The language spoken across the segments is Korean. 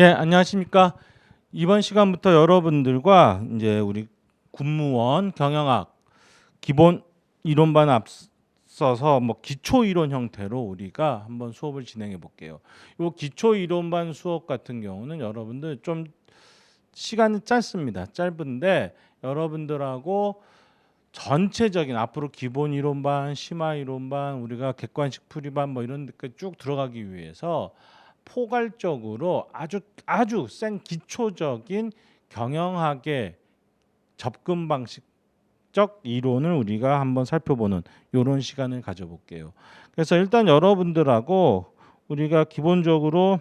예, 안녕하십니까. 이번 시간부터 여러분들과 이제 우리 군무원 경영학 기본 이론반 앞서서 뭐 기초 이론 형태로 우리가 한번 수업을 진행해 볼게요. 요 기초 이론반 수업 같은 경우는 여러분들 좀 시간이 짧습니다. 짧은데 여러분들하고 전체적인 앞으로 기본 이론반, 심화 이론반, 우리가 객관식 풀이반 뭐 이런 데까지 쭉 들어가기 위해서 포괄적으로 아주 아주 센 기초적인 경영학의 접근 방식적 이론을 우리가 한번 살펴보는 이런 시간을 가져볼게요. 그래서 일단 여러분들하고 우리가 기본적으로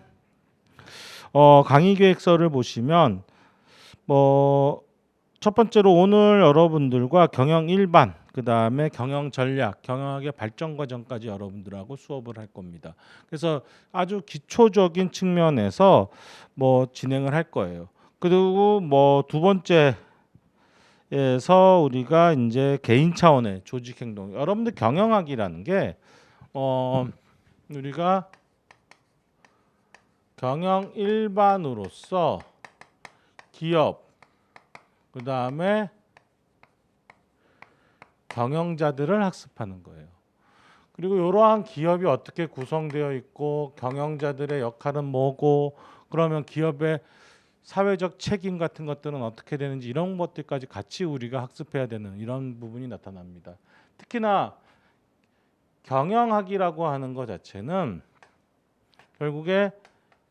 어, 강의 계획서를 보시면 뭐 첫 번째로 오늘 여러분들과 경영 일반 그 다음에 경영 전략, 경영학의 발전 과정까지 여러분들하고 수업을 할 겁니다. 그래서 아주 기초적인 측면에서 뭐 진행을 할 거예요. 그리고 뭐 두 번째에서 우리가 이제 개인 차원의 조직 행동. 여러분들 경영학이라는 게 어 우리가 경영 일반으로서 기업 그 다음에 경영자들을 학습하는 거예요. 그리고 이러한 기업이 어떻게 구성되어 있고 경영자들의 역할은 뭐고 그러면 기업의 사회적 책임 같은 것들은 어떻게 되는지 이런 것들까지 같이 우리가 학습해야 되는 이런 부분이 나타납니다. 특히나 경영학이라고 하는 것 자체는 결국에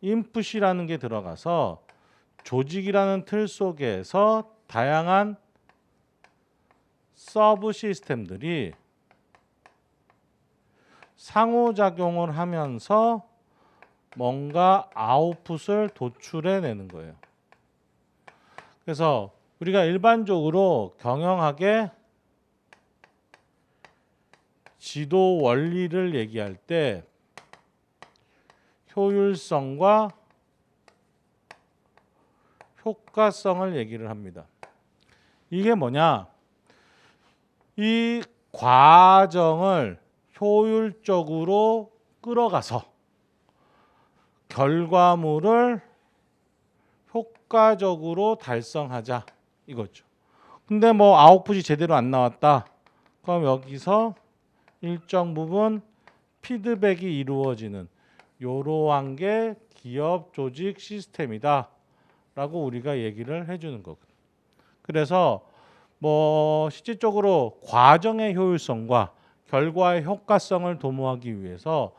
인풋이라는 게 들어가서 조직이라는 틀 속에서 다양한 서브 시스템들이 상호작용을 하면서 뭔가 아웃풋을 도출해 내는 거예요. 그래서 우리가 일반적으로 경영학의 지도 원리를 얘기할 때 효율성과 효과성을 얘기를 합니다. 이게 뭐냐? 이 과정을 효율적으로 끌어가서 결과물을 효과적으로 달성하자 이거죠. 근데 뭐 아웃풋이 제대로 안 나왔다. 그럼 여기서 일정 부분 피드백이 이루어지는 이러한 게 기업 조직 시스템이다. 라고 우리가 얘기를 해주는 거거든요. 그래서 뭐 실질적으로 과정의 효율성과 결과의 효과성을 도모하기 위해서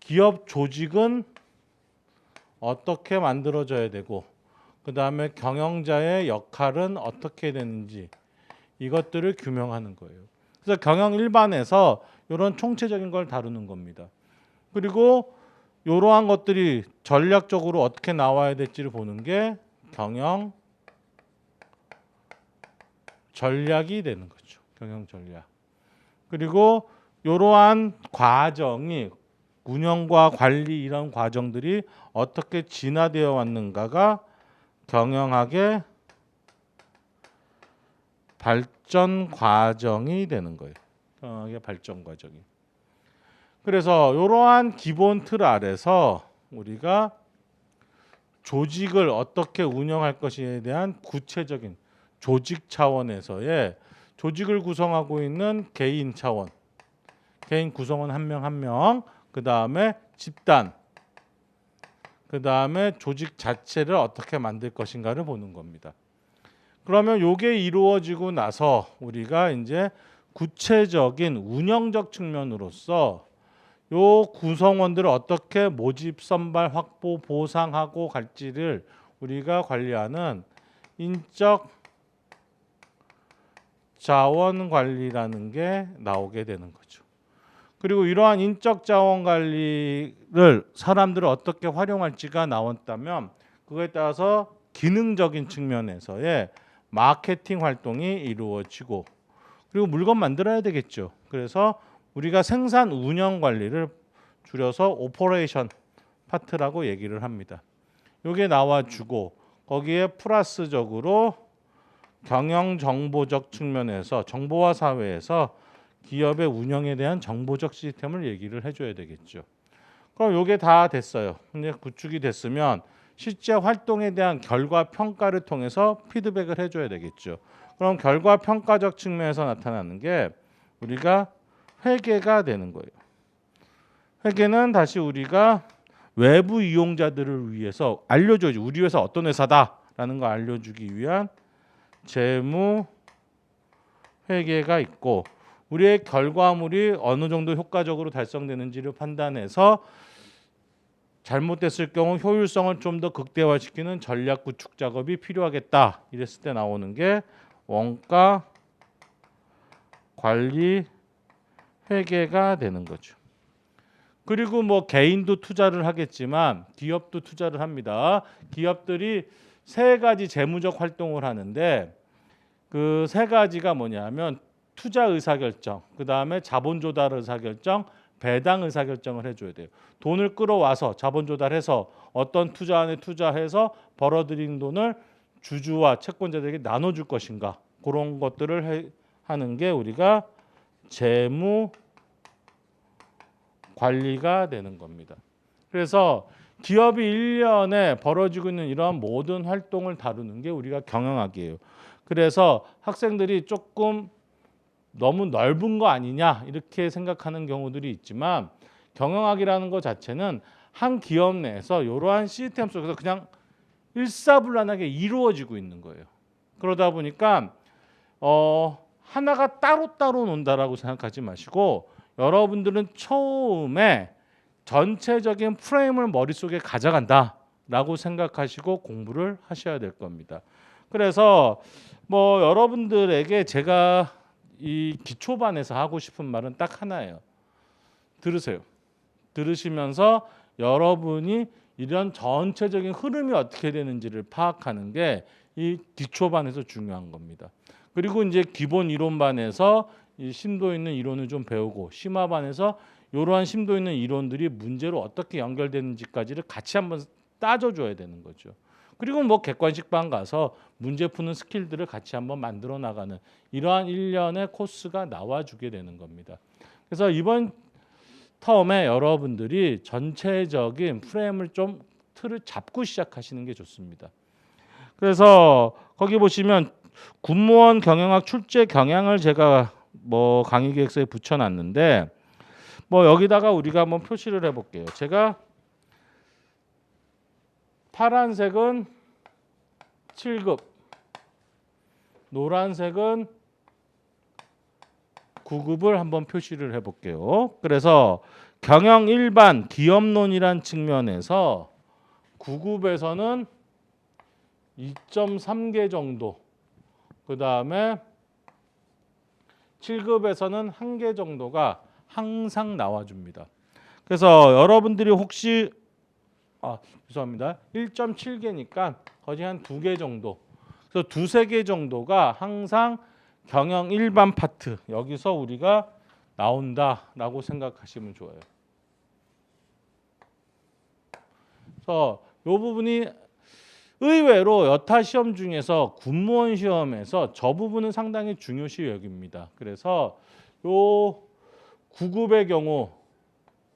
기업 조직은 어떻게 만들어져야 되고 그 다음에 경영자의 역할은 어떻게 되는지 이것들을 규명하는 거예요. 그래서 경영 일반에서 이런 총체적인 걸 다루는 겁니다. 그리고 이러한 것들이 전략적으로 어떻게 나와야 될지를 보는 게 경영 전략이 되는 거죠. 경영 전략. 그리고 이러한 과정이 운영과 관리 이런 과정들이 어떻게 진화되어 왔는가가 경영학의 발전 과정이 되는 거예요. 경영학의 발전 과정이. 그래서 이러한 기본 틀 아래서 우리가 조직을 어떻게 운영할 것에 대한 구체적인 조직 차원에서의 조직을 구성하고 있는 개인 차원, 개인 구성원 한 명 한 명, 그 다음에 집단, 그 다음에 조직 자체를 어떻게 만들 것인가를 보는 겁니다. 그러면 이게 이루어지고 나서 우리가 이제 구체적인 운영적 측면으로서 요 구성원들을 어떻게 모집, 선발, 확보, 보상하고 갈지를 우리가 관리하는 인적 자원 관리라는 게 나오게 되는 거죠. 그리고 이러한 인적 자원 관리를 사람들을 어떻게 활용할지가 나왔다면 그거에 따라서 기능적인 측면에서의 마케팅 활동이 이루어지고 그리고 물건 만들어야 되겠죠. 그래서 우리가 생산 운영 관리를 줄여서 오퍼레이션 파트라고 얘기를 합니다. 이게 나와주고 거기에 플러스적으로 경영 정보적 측면에서 정보화 사회에서 기업의 운영에 대한 정보적 시스템을 얘기를 해줘야 되겠죠. 그럼 이게 다 됐어요. 근데 구축이 됐으면 실제 활동에 대한 결과 평가를 통해서 피드백을 해줘야 되겠죠. 그럼 결과 평가적 측면에서 나타나는 게 우리가 회계가 되는 거예요. 회계는 다시 우리가 외부 이용자들을 위해서 알려줘야지 우리 회사 어떤 회사다라는 걸 알려주기 위한 재무 회계가 있고 우리의 결과물이 어느 정도 효과적으로 달성되는지를 판단해서 잘못됐을 경우 효율성을 좀 더 극대화시키는 전략 구축 작업이 필요하겠다. 이랬을 때 나오는 게 원가 관리 회계가 되는 거죠. 그리고 뭐 개인도 투자를 하겠지만 기업도 투자를 합니다. 기업들이 세 가지 재무적 활동을 하는데 그 세 가지가 뭐냐면 투자 의사 결정, 그 다음에 자본 조달 의사 결정, 배당 의사 결정을 해줘야 돼요. 돈을 끌어와서 자본 조달해서 어떤 투자 안에 투자해서 벌어들인 돈을 주주와 채권자들에게 나눠줄 것인가 그런 것들을 해, 하는 게 우리가 재무 관리가 되는 겁니다. 그래서 기업이 1년에 벌어지고 있는 이러한 모든 활동을 다루는 게 우리가 경영학이에요. 그래서 학생들이 조금 너무 넓은 거 아니냐 이렇게 생각하는 경우들이 있지만 경영학이라는 것 자체는 한 기업 내에서 이러한 시스템 속에서 그냥 일사불란하게 이루어지고 있는 거예요. 그러다 보니까 어, 하나가 따로따로 논다라고 생각하지 마시고 여러분들은 처음에 전체적인 프레임을 머릿속에 가져간다라고 생각하시고 공부를 하셔야 될 겁니다. 그래서 뭐 여러분들에게 제가 이 기초반에서 하고 싶은 말은 딱 하나예요. 들으세요. 들으시면서 여러분이 이런 전체적인 흐름이 어떻게 되는지를 파악하는 게 이 기초반에서 중요한 겁니다. 그리고 이제 기본 이론반에서 이 심도 있는 이론을 좀 배우고 심화반에서 이러한 심도 있는 이론들이 문제로 어떻게 연결되는지까지를 같이 한번 따져줘야 되는 거죠. 그리고 뭐 객관식반 가서 문제 푸는 스킬들을 같이 한번 만들어 나가는 이러한 일련의 코스가 나와주게 되는 겁니다. 그래서 이번 텀에 여러분들이 전체적인 프레임을 좀 틀을 잡고 시작하시는 게 좋습니다. 그래서 거기 보시면 군무원 경영학 출제 경향을 제가 뭐 강의 계획서에 붙여놨는데 뭐 여기다가 우리가 한번 표시를 해볼게요. 제가 파란색은 7급, 노란색은 9급을 한번 표시를 해볼게요. 그래서 경영 일반 기업론이란 측면에서 9급에서는 2.3개 정도, 그 다음에 7급에서는 1개 정도가 항상 나와줍니다. 그래서 여러분들이 혹시 아 죄송합니다. 1.7개니까 거의 한 두 개 정도. 그래서 두세 개 정도가 항상 경영 일반 파트 여기서 우리가 나온다라고 생각하시면 좋아요. 그래서 이 부분이 의외로 여타 시험 중에서 군무원 시험에서 저 부분은 상당히 중요시 여깁니다. 그래서 요 9급의 경우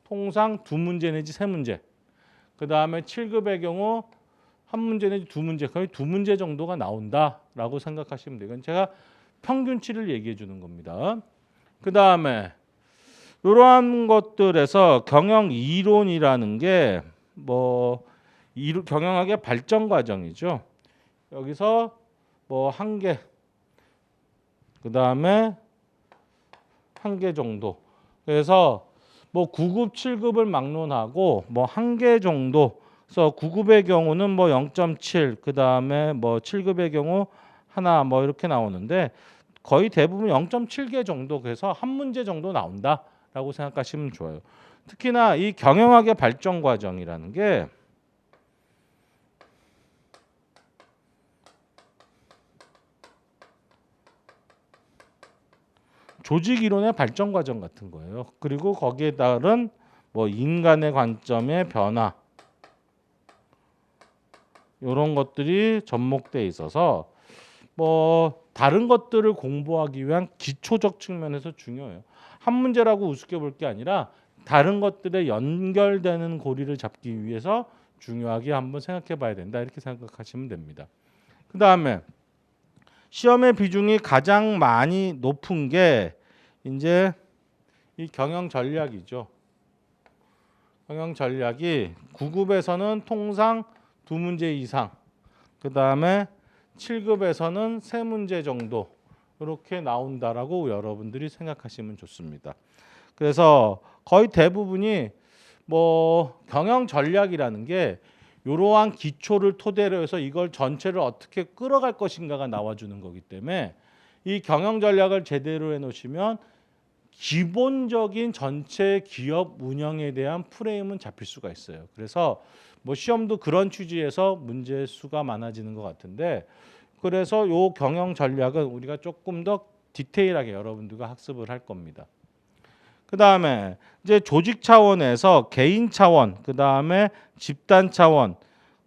통상 두 문제 내지 세 문제 그 다음에 7급의 경우 한 문제 내지 두 문제 거의 두 문제 정도가 나온다라고 생각하시면 돼요. 제가 평균치를 얘기해 주는 겁니다. 그 다음에 이러한 것들에서 경영 이론이라는 게 뭐 경영학의 발전 과정이죠. 여기서 뭐 한 개, 그 다음에 한 개 정도. 그래서 뭐 9급, 7급을 막론하고 뭐 한 개 정도. 그래서 9급의 경우는 뭐 0.7, 그 다음에 뭐 7급의 경우 하나 뭐 이렇게 나오는데 거의 대부분 0.7개 정도 그래서 한 문제 정도 나온다라고 생각하시면 좋아요. 특히나 이 경영학의 발전 과정이라는 게 조직 이론의 발전 과정 같은 거예요. 그리고 거기에 따른 뭐 인간의 관점의 변화 이런 것들이 접목돼 있어서 뭐 다른 것들을 공부하기 위한 기초적 측면에서 중요해요. 한 문제라고 우습게 볼 게 아니라 다른 것들에 연결되는 고리를 잡기 위해서 중요하게 한번 생각해 봐야 된다. 이렇게 생각하시면 됩니다. 그 다음에 시험의 비중이 가장 많이 높은 게 이제 이 경영 전략이죠. 경영 전략이 9급에서는 통상 두 문제 이상, 그 다음에 7급에서는 세 문제 정도 이렇게 나온다라고 여러분들이 생각하시면 좋습니다. 그래서 거의 대부분이 뭐 경영 전략이라는 게 이러한 기초를 토대로 해서 이걸 전체를 어떻게 끌어갈 것인가가 나와주는 거기 때문에 이 경영 전략을 제대로 해놓으시면 기본적인 전체 기업 운영에 대한 프레임은 잡힐 수가 있어요. 그래서 뭐 시험도 그런 취지에서 문제 수가 많아지는 것 같은데 그래서 요 경영 전략은 우리가 조금 더 디테일하게 여러분들과 학습을 할 겁니다. 그 다음에 이제 조직 차원에서 개인 차원, 그 다음에 집단 차원,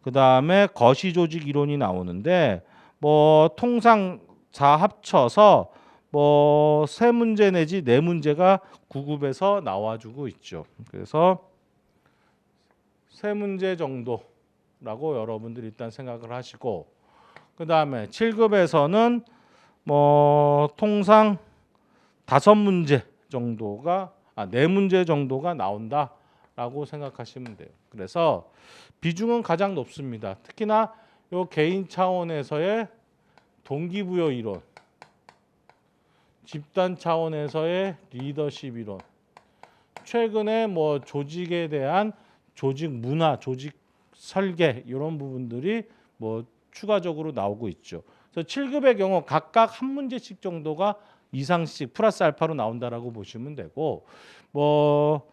그 다음에 거시 조직 이론이 나오는데 뭐 통상 다 합쳐서 뭐 세 문제 내지 네 문제가 구급에서 나와주고 있죠. 그래서 세 문제 정도라고 여러분들 일단 생각을 하시고 그 다음에 7급에서는 뭐 통상 다섯 문제 정도가 아, 네 문제 정도가 나온다라고 생각하시면 돼요. 그래서 비중은 가장 높습니다. 특히나 요 개인 차원에서의 동기부여 이론, 집단 차원에서의 리더십 이론, 최근에 뭐 조직에 대한 조직 문화, 조직 설계 이런 부분들이 뭐 추가적으로 나오고 있죠. 그래서 7급의 경우 각각 한 문제씩 정도가 이상씩 플러스 알파로 나온다라고 보시면 되고 뭐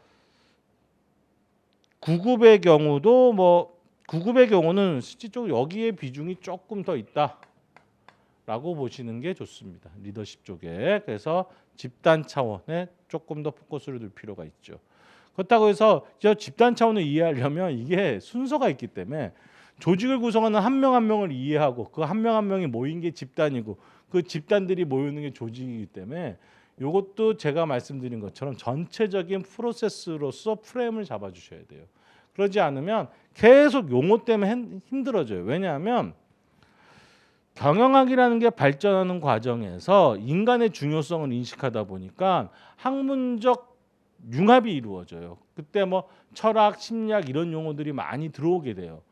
9급의 경우도 뭐 9급의 경우는 실질적으로 여기에 비중이 조금 더 있다 라고 보시는 게 좋습니다. 리더십 쪽에 그래서 집단 차원에 조금 더 포커스를 둘 필요가 있죠. 그렇다고 해서 저 집단 차원을 이해하려면 이게 순서가 있기 때문에 조직을 구성하는 한 명한 명을 이해하고 그 한명한 명이 모인 게 집단이고 그 집단들이 모이는 게 조직이기 때문에 이것도 제가 말씀드린 것처럼 전체적인 프로세스로서 프레임을 잡아 주셔야 돼요. 그러지 않으면 계속 용어 때문에 힘들어져요. 왜냐하면 경영학이라는 게 발전하는 과정에서 인간의 중요성을 인식하다 보니까 학문적 융합이 이루어져요. 그때 뭐 철학, 심리학 이런 용어들이 많이 들어오게 돼요.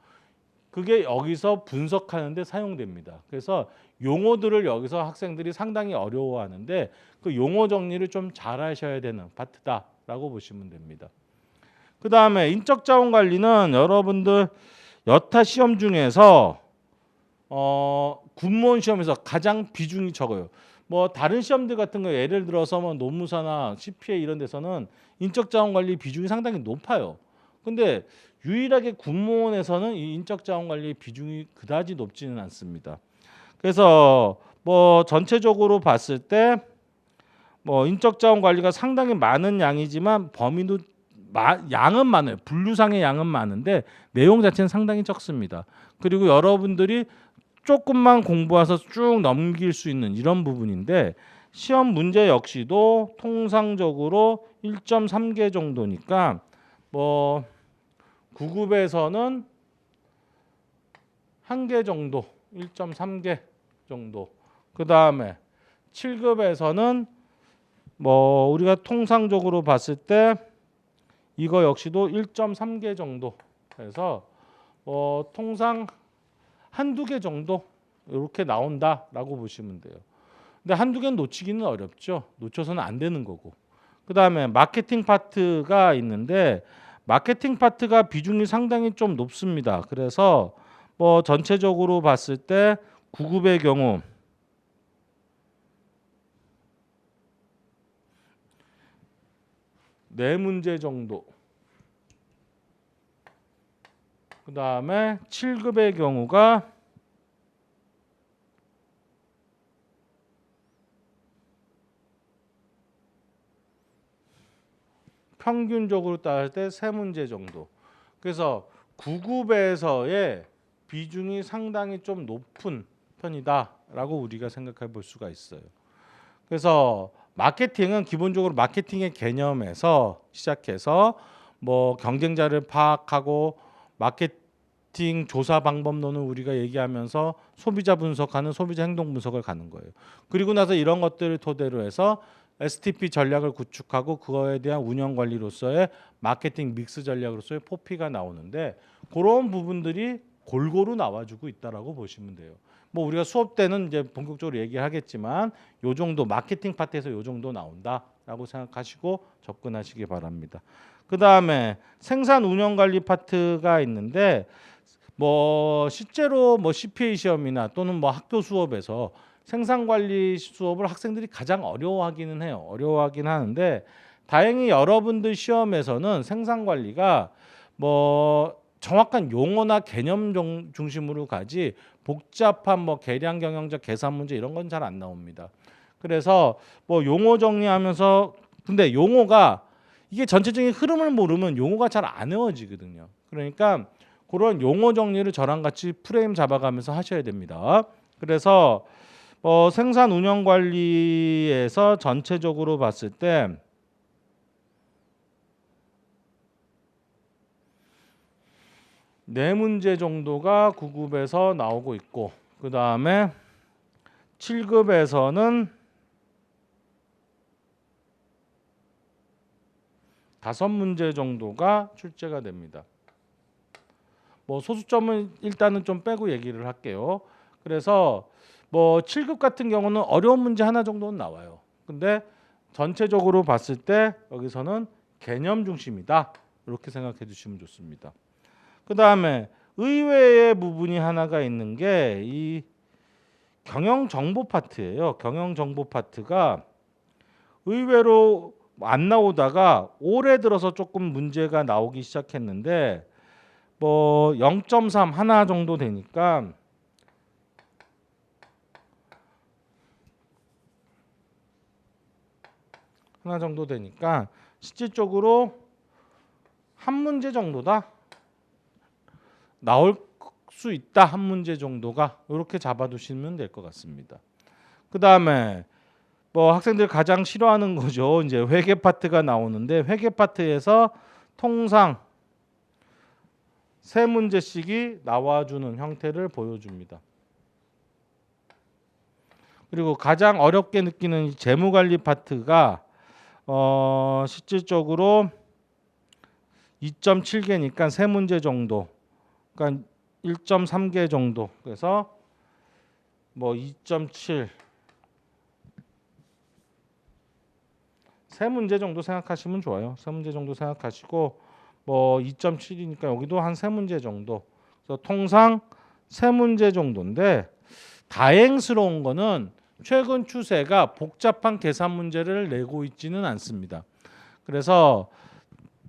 그게 여기서 분석하는데 사용됩니다. 그래서 용어들을 여기서 학생들이 상당히 어려워하는데 그 용어 정리를 좀 잘 하셔야 되는 파트다라고 보시면 됩니다. 그 다음에 인적 자원 관리는 여러분들 여타 시험 중에서 어, 군무원 시험에서 가장 비중이 적어요. 뭐 다른 시험들 같은 거 예를 들어서 뭐 노무사나 CPA 이런 데서는 인적 자원 관리 비중이 상당히 높아요. 근데 유일하게 군무원에서는 이 인적 자원 관리 비중이 그다지 높지는 않습니다. 그래서 뭐 전체적으로 봤을 때 뭐 인적 자원 관리가 상당히 많은 양이지만 범위도 마, 양은 많아요. 분류상의 양은 많은데 내용 자체는 상당히 적습니다. 그리고 여러분들이 조금만 공부해서 쭉 넘길 수 있는 이런 부분인데 시험 문제 역시도 통상적으로 1.3개 정도니까 뭐 9급에서는 한 개 정도, 1.3개 정도. 그 다음에 7급에서는 뭐 우리가 통상적으로 봤을 때 이거 역시도 1.3개 정도 해서 어 통상 한두 개 정도 이렇게 나온다라고 보시면 돼요. 근데 한두 개는 놓치기는 어렵죠. 놓쳐서는 안 되는 거고. 그다음에 마케팅 파트가 있는데 마케팅 파트가 비중이 상당히 좀 높습니다. 그래서 뭐 전체적으로 봤을 때 9급의 경우 네 문제 정도. 그 다음에 7급의 경우가 평균적으로 따질 때 세 문제 정도. 그래서 9급에서의 비중이 상당히 좀 높은 편이다라고 우리가 생각해 볼 수가 있어요. 그래서 마케팅은 기본적으로 마케팅의 개념에서 시작해서 뭐 경쟁자를 파악하고 마케팅 조사 방법론을 우리가 얘기하면서 소비자 분석하는 소비자 행동 분석을 가는 거예요. 그리고 나서 이런 것들을 토대로 해서 STP 전략을 구축하고 그거에 대한 운영 관리로서의 마케팅 믹스 전략으로서의 포피가 나오는데 그런 부분들이 골고루 나와주고 있다라고 보시면 돼요. 뭐 우리가 수업 때는 이제 본격적으로 얘기하겠지만 요 정도 마케팅 파트에서 요 정도 나온다라고 생각하시고 접근하시기 바랍니다. 그 다음에 생산 운영 관리 파트가 있는데 뭐 실제로 뭐 CPA 시험이나 또는 뭐 학교 수업에서 생산 관리 수업을 학생들이 가장 어려워하기는 해요. 어려워하긴 하는데 다행히 여러분들 시험에서는 생산 관리가 뭐 정확한 용어나 개념 중- 중심으로 가지 복잡한 뭐 계량 경영적 계산 문제 이런 건 잘 안 나옵니다. 그래서 뭐 용어 정리하면서 근데 용어가 이게 전체적인 흐름을 모르면 용어가 잘 안 외워지거든요. 그러니까 그런 용어 정리를 저랑 같이 프레임 잡아가면서 하셔야 됩니다. 그래서 어, 생산 운영 관리에서 전체적으로 봤을 때 네 문제 정도가 9급에서 나오고 있고 그 다음에 7급에서는 다섯 문제 정도가 출제가 됩니다. 뭐 소수점은 일단은 좀 빼고 얘기를 할게요. 그래서 뭐 7급 같은 경우는 어려운 문제 하나 정도는 나와요. 근데 전체적으로 봤을 때 여기서는 개념 중심이다. 이렇게 생각해 주시면 좋습니다. 그 다음에 의외의 부분이 하나가 있는 게 이 경영 정보 파트예요. 경영 정보 파트가 의외로 안 나오다가 올해 들어서 조금 문제가 나오기 시작했는데 뭐 0.3 하나 정도 되니까 하나 정도 되니까 실질적으로 한 문제 정도다 나올 수 있다 한 문제 정도가 이렇게 잡아두시면 될 것 같습니다. 그 다음에 뭐 학생들 가장 싫어하는 거죠. 이제 회계 파트가 나오는데 회계 파트에서 통상 세 문제씩이 나와주는 형태를 보여줍니다. 그리고 가장 어렵게 느끼는 이 재무관리 파트가 어, 실질적으로 2.7개니까 세 문제 정도, 그러니까 1.3개 정도. 그래서 뭐 2.7, 세 문제 정도 생각하시면 좋아요. 세 문제 정도 생각하시고 뭐 2.7이니까 여기도 한 세 문제 정도. 그래서 통상 세 문제 정도인데 다행스러운 거는 최근 추세가 복잡한 계산 문제를 내고 있지는 않습니다. 그래서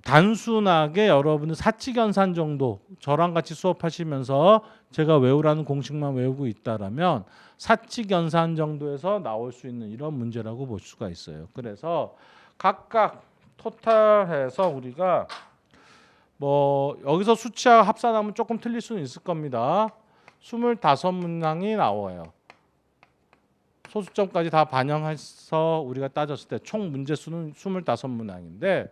단순하게 여러분들 사칙연산 정도 저랑 같이 수업하시면서 제가 외우라는 공식만 외우고 있다라면 사칙연산 정도에서 나올 수 있는 이런 문제라고 볼 수가 있어요. 그래서 각각 토탈해서 우리가 뭐 여기서 수치와 합산하면 조금 틀릴 수는 있을 겁니다. 25문항이 나와요. 소수점까지 다 반영해서 우리가 따졌을 때 총 문제 수는 25문항인데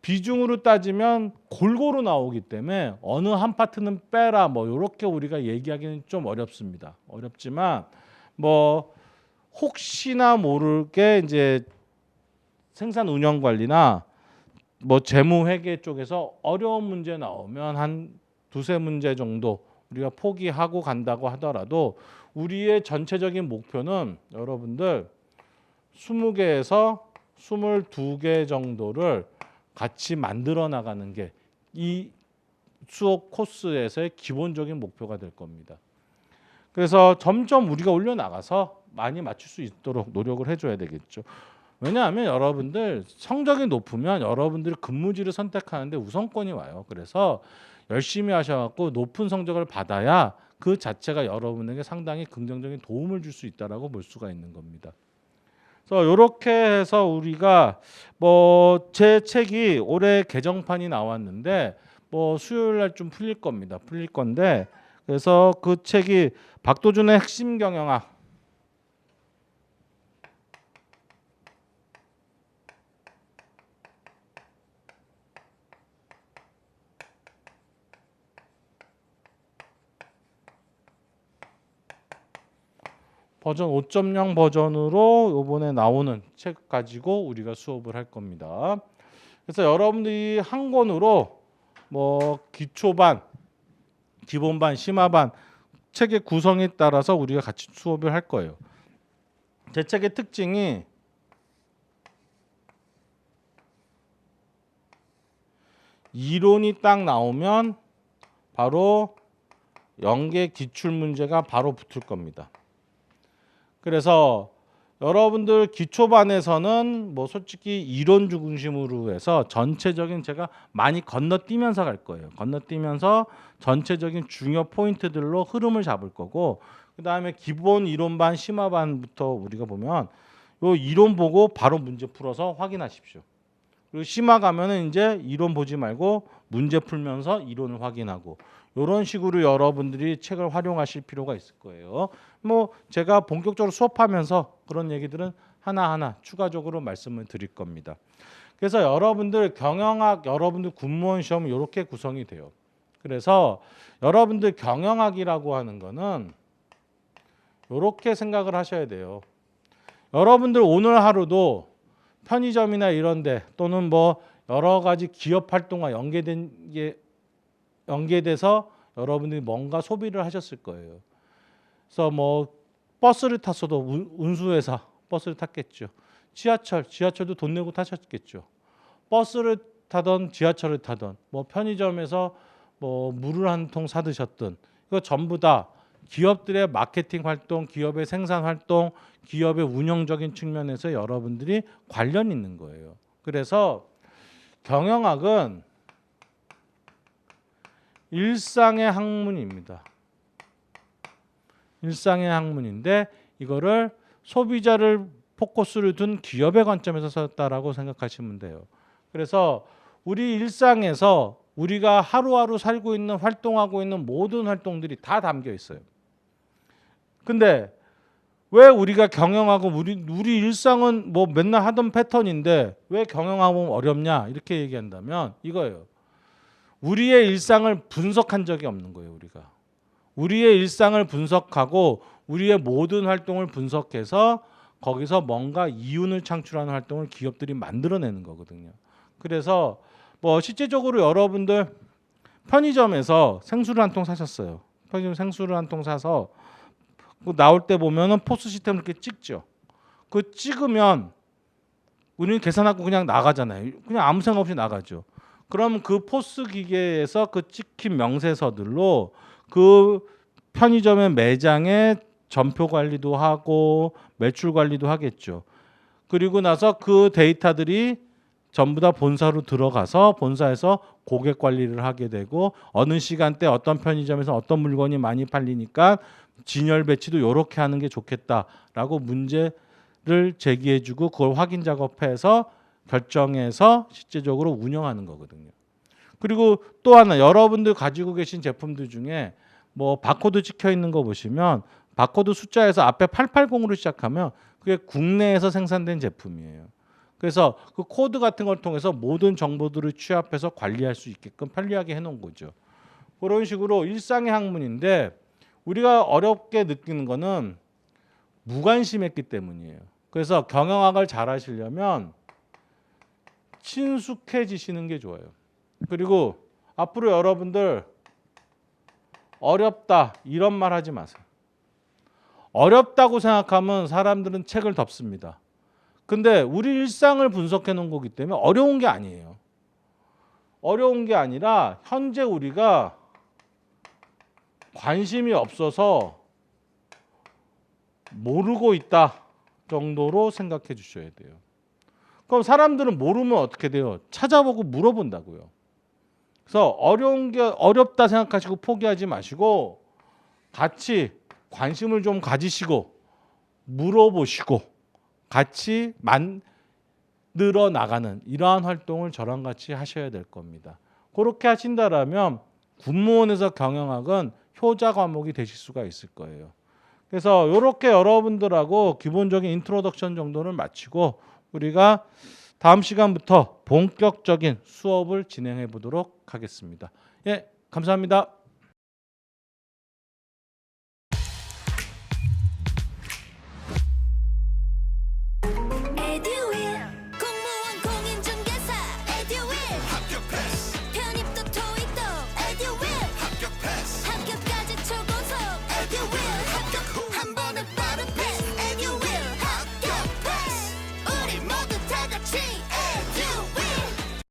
비중으로 따지면 골고루 나오기 때문에 어느 한 파트는 빼라 뭐 이렇게 우리가 얘기하기는 좀 어렵습니다. 어렵지만 뭐 혹시나 모르게 이제 생산 운영 관리나 뭐 재무 회계 쪽에서 어려운 문제 나오면 한 두세 문제 정도 우리가 포기하고 간다고 하더라도 우리의 전체적인 목표는 여러분들 20개에서 22개 정도를 같이 만들어 나가는 게 이 수업 코스에서의 기본적인 목표가 될 겁니다. 그래서 점점 우리가 올려 나가서 많이 맞출 수 있도록 노력을 해줘야 되겠죠. 왜냐하면 여러분들 성적이 높으면 여러분들이 근무지를 선택하는데 우선권이 와요. 그래서 열심히 하셔갖고 높은 성적을 받아야 그 자체가 여러분에게 상당히 긍정적인 도움을 줄 수 있다라고 볼 수가 있는 겁니다. 그래서 이렇게 해서 우리가 뭐 제 책이 올해 개정판이 나왔는데 뭐 수요일 날 좀 풀릴 겁니다. 풀릴 건데 그래서 그 책이 박도준의 핵심 경영학 버전 5.0 버전으로 요번에 나오는 책 가지고 우리가 수업을 할 겁니다. 그래서 여러분들이 한 권으로 뭐 기초반, 기본반, 심화반 책의 구성에 따라서 우리가 같이 수업을 할 거예요. 제 책의 특징이 이론이 딱 나오면 바로 연계 기출 문제가 바로 붙을 겁니다. 그래서 여러분들 기초반에서는 뭐 솔직히 이론 중심으로 해서 전체적인 제가 많이 건너뛰면서 갈 거예요. 건너뛰면서 전체적인 중요 포인트들로 흐름을 잡을 거고 그다음에 기본 이론반 심화반부터 우리가 보면 요 이론 보고 바로 문제 풀어서 확인하십시오. 그리고 심화 가면은 이제 이론 보지 말고 문제 풀면서 이론을 확인하고 이런 식으로 여러분들이 책을 활용하실 필요가 있을 거예요. 뭐 제가 본격적으로 수업하면서 그런 얘기들은 하나하나 추가적으로 말씀을 드릴 겁니다. 그래서 여러분들 경영학 여러분들 군무원 시험 이렇게 구성이 돼요. 그래서 여러분들 경영학이라고 하는 거는 이렇게 생각을 하셔야 돼요. 여러분들 오늘 하루도 편의점이나 이런데 또는 뭐 여러 가지 기업 활동과 연계된 게 연계돼서 여러분들이 뭔가 소비를 하셨을 거예요. 그래서 뭐 버스를 탔어도 운- 운수회사 버스를 탔겠죠. 지하철 지하철도 돈 내고 타셨겠죠. 버스를 타던 지하철을 타던 뭐 편의점에서 뭐 물을 한 통 사드셨든 이거 전부 다 기업들의 마케팅 활동, 기업의 생산 활동, 기업의 운영적인 측면에서 여러분들이 관련 있는 거예요. 그래서 경영학은 일상의 학문입니다. 일상의 학문인데 이거를 소비자를 포커스를 둔 기업의 관점에서 썼다라고 생각하시면 돼요. 그래서 우리 일상에서 우리가 하루하루 살고 있는 활동하고 있는 모든 활동들이 다 담겨 있어요. 근데 왜 우리가 경영하고 우리 우리 일상은 뭐 맨날 하던 패턴인데 왜 경영하고 어렵냐 이렇게 얘기한다면 이거예요. 우리의 일상을 분석한 적이 없는 거예요, 우리가. 우리의 일상을 분석하고 우리의 모든 활동을 분석해서 거기서 뭔가 이윤을 창출하는 활동을 기업들이 만들어내는 거거든요. 그래서 뭐 실제적으로 여러분들 편의점에서 생수를 한 통 사셨어요. 편의점 생수를 한 통 사서 그 나올 때 보면은 포스 시스템 이렇게 찍죠. 그 찍으면 우리는 계산하고 그냥 나가잖아요. 그냥 아무 생각 없이 나가죠. 그럼 그 포스 기계에서 그 찍힌 명세서들로 그 편의점의 매장의 전표 관리도 하고 매출 관리도 하겠죠. 그리고 나서 그 데이터들이 전부 다 본사로 들어가서 본사에서 고객 관리를 하게 되고 어느 시간대 어떤 편의점에서 어떤 물건이 많이 팔리니까 진열 배치도 이렇게 하는 게 좋겠다라고 문제를 제기해주고 그걸 확인 작업해서 결정해서 실제적으로 운영하는 거거든요. 그리고 또 하나 여러분들 가지고 계신 제품들 중에 뭐 바코드 찍혀 있는 거 보시면 바코드 숫자에서 앞에 880으로 시작하면 그게 국내에서 생산된 제품이에요. 그래서 그 코드 같은 걸 통해서 모든 정보들을 취합해서 관리할 수 있게끔 편리하게 해놓은 거죠. 그런 식으로 일상의 학문인데 우리가 어렵게 느끼는 거는 무관심했기 때문이에요. 그래서 경영학을 잘 하시려면 친숙해지시는 게 좋아요. 그리고 앞으로 여러분들 어렵다 이런 말 하지 마세요. 어렵다고 생각하면 사람들은 책을 덮습니다. 근데 우리 일상을 분석해 놓은 거기 때문에 어려운 게 아니에요. 어려운 게 아니라 현재 우리가 관심이 없어서 모르고 있다 정도로 생각해 주셔야 돼요. 그럼 사람들은 모르면 어떻게 돼요? 찾아보고 물어본다고요. 그래서 어려운 게 어렵다 생각하시고 포기하지 마시고 같이 관심을 좀 가지시고 물어보시고 같이 만들어 나가는 이러한 활동을 저랑 같이 하셔야 될 겁니다. 그렇게 하신다라면 군무원에서 경영학은 효자 과목이 되실 수가 있을 거예요. 그래서 이렇게 여러분들하고 기본적인 인트로덕션 정도를 마치고 우리가 다음 시간부터 본격적인 수업을 진행해 보도록 하겠습니다. 예, 감사합니다.